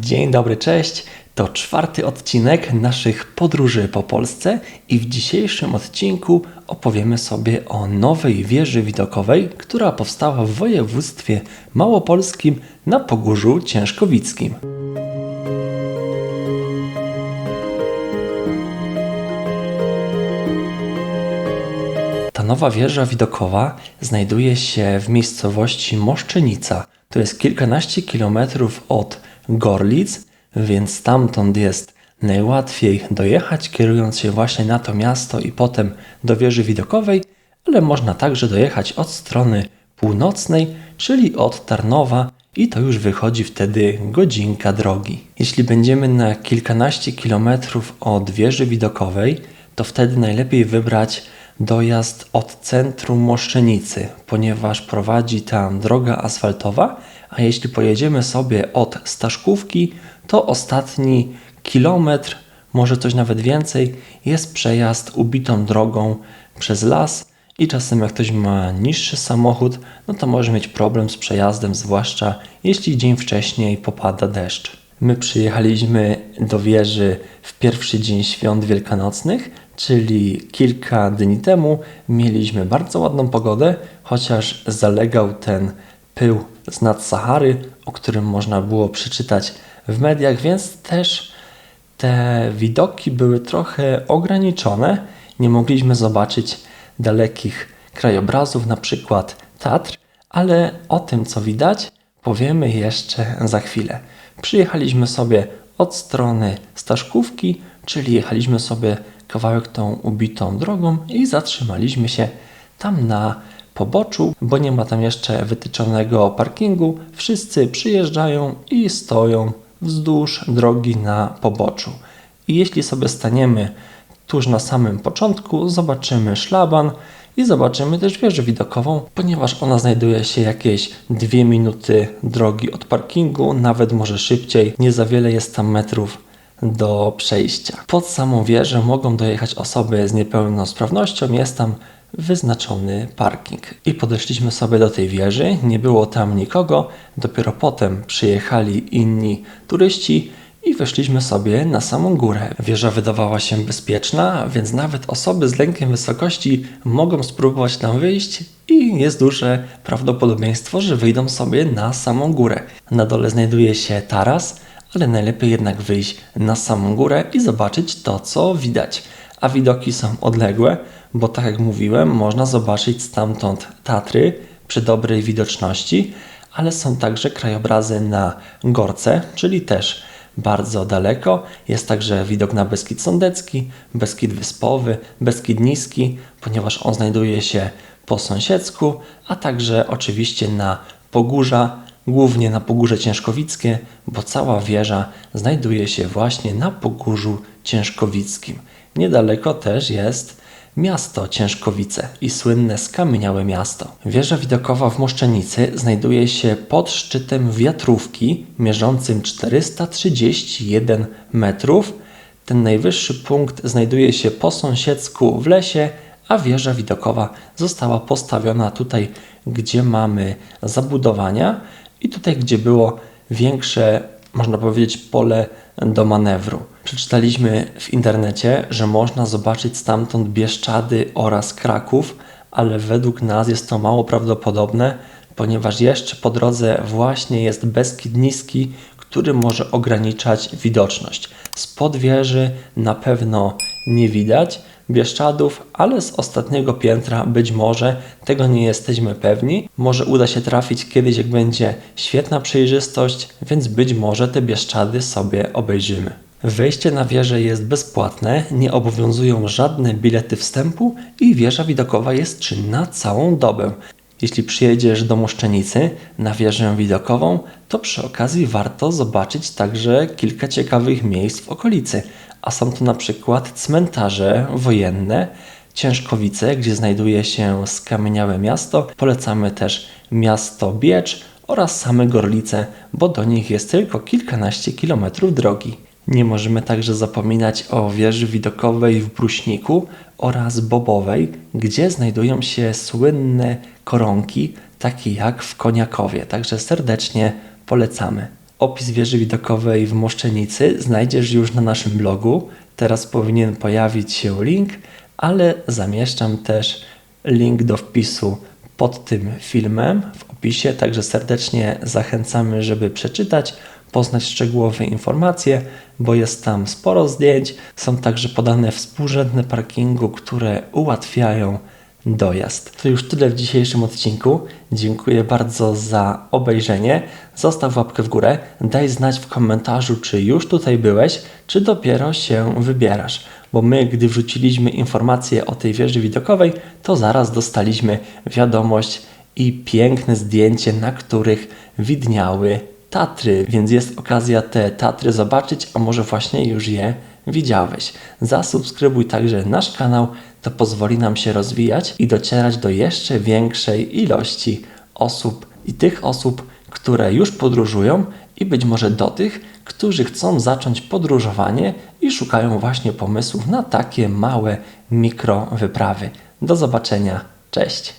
Dzień dobry, cześć. To czwarty odcinek naszych podróży po Polsce i w dzisiejszym odcinku opowiemy sobie o nowej wieży widokowej, która powstała w województwie małopolskim na Pogórzu Ciężkowickim. Ta nowa wieża widokowa znajduje się w miejscowości Moszczenica. To jest kilkanaście kilometrów od Gorlic, więc stamtąd jest najłatwiej dojechać, kierując się właśnie na to miasto i potem do wieży widokowej, ale można także dojechać od strony północnej, czyli od Tarnowa i to już wychodzi wtedy godzinka drogi. Jeśli będziemy na kilkanaście kilometrów od wieży widokowej, to wtedy najlepiej wybrać dojazd od centrum Moszczenicy, ponieważ prowadzi tam droga asfaltowa, a jeśli pojedziemy sobie od Staszkówki, to ostatni kilometr, może coś nawet więcej, jest przejazd ubitą drogą przez las i czasem jak ktoś ma niższy samochód, no to może mieć problem z przejazdem, zwłaszcza jeśli dzień wcześniej popada deszcz. My przyjechaliśmy do wieży w pierwszy dzień świąt wielkanocnych, czyli kilka dni temu. Mieliśmy bardzo ładną pogodę, chociaż zalegał ten pył z nad Sahary, o którym można było przeczytać w mediach, więc też te widoki były trochę ograniczone. Nie mogliśmy zobaczyć dalekich krajobrazów, na przykład Tatr, ale o tym, co widać, powiemy jeszcze za chwilę. Przyjechaliśmy sobie od strony Staszkówki, czyli jechaliśmy sobie kawałek tą ubitą drogą i zatrzymaliśmy się tam na poboczu, bo nie ma tam jeszcze wytyczonego parkingu. Wszyscy przyjeżdżają i stoją wzdłuż drogi na poboczu. I jeśli sobie staniemy tuż na samym początku, zobaczymy szlaban i zobaczymy też wieżę widokową, ponieważ ona znajduje się jakieś dwie minuty drogi od parkingu, nawet może szybciej, nie za wiele jest tam metrów do przejścia. Pod samą wieżę mogą dojechać osoby z niepełnosprawnością, jest tam wyznaczony parking. I podeszliśmy sobie do tej wieży, nie było tam nikogo, dopiero potem przyjechali inni turyści i weszliśmy sobie na samą górę. Wieża wydawała się bezpieczna, więc nawet osoby z lękiem wysokości mogą spróbować tam wyjść i jest duże prawdopodobieństwo, że wyjdą sobie na samą górę. Na dole znajduje się taras, ale najlepiej jednak wyjść na samą górę i zobaczyć to, co widać. A widoki są odległe, bo tak jak mówiłem, można zobaczyć stamtąd Tatry przy dobrej widoczności, ale są także krajobrazy na Gorce, czyli też bardzo daleko. Jest także widok na Beskid Sądecki, Beskid Wyspowy, Beskid Niski, ponieważ on znajduje się po sąsiedzku, a także oczywiście na Pogórza, głównie na Pogórze Ciężkowickie, bo cała wieża znajduje się właśnie na Pogórzu Ciężkowickim. Niedaleko też jest miasto Ciężkowice i słynne skamieniałe miasto. Wieża widokowa w Moszczenicy znajduje się pod szczytem wiatrówki mierzącym 431 metrów. Ten najwyższy punkt znajduje się po sąsiedzku w lesie, a wieża widokowa została postawiona tutaj, gdzie mamy zabudowania i tutaj, gdzie było większe, można powiedzieć, pole do manewru. Przeczytaliśmy w internecie, że można zobaczyć stamtąd Bieszczady oraz Kraków, ale według nas jest to mało prawdopodobne, ponieważ jeszcze po drodze właśnie jest Beskid Niski, który może ograniczać widoczność. Spod wieży na pewno nie widać Bieszczadów, ale z ostatniego piętra być może, tego nie jesteśmy pewni. Może uda się trafić kiedyś, jak będzie świetna przejrzystość, więc być może te Bieszczady sobie obejrzymy. Wejście na wieżę jest bezpłatne, nie obowiązują żadne bilety wstępu i wieża widokowa jest czynna całą dobę. Jeśli przyjedziesz do Moszczenicy na wieżę widokową, to przy okazji warto zobaczyć także kilka ciekawych miejsc w okolicy, a są to na przykład cmentarze wojenne, Ciężkowice, gdzie znajduje się skamieniałe miasto. Polecamy też miasto Biecz oraz same Gorlice, bo do nich jest tylko kilkanaście kilometrów drogi. Nie możemy także zapominać o wieży widokowej w Bruśniku oraz Bobowej, gdzie znajdują się słynne koronki, takie jak w Koniakowie. Także serdecznie polecamy. Opis wieży widokowej w Moszczenicy znajdziesz już na naszym blogu. Teraz powinien pojawić się link, ale zamieszczam też link do wpisu pod tym filmem w opisie, także serdecznie zachęcamy, żeby przeczytać, poznać szczegółowe informacje, bo jest tam sporo zdjęć. Są także podane współrzędne parkingu, które ułatwiają dojazd. To już tyle w dzisiejszym odcinku. Dziękuję bardzo za obejrzenie. Zostaw łapkę w górę. Daj znać w komentarzu, czy już tutaj byłeś, czy dopiero się wybierasz. Bo my, gdy wrzuciliśmy informacje o tej wieży widokowej, to zaraz dostaliśmy wiadomość i piękne zdjęcie, na których widniały Tatry, więc jest okazja te Tatry zobaczyć, a może właśnie już je widziałeś. Zasubskrybuj także nasz kanał, to pozwoli nam się rozwijać i docierać do jeszcze większej ilości osób i tych osób, które już podróżują i być może do tych, którzy chcą zacząć podróżowanie i szukają właśnie pomysłów na takie małe mikro wyprawy. Do zobaczenia. Cześć.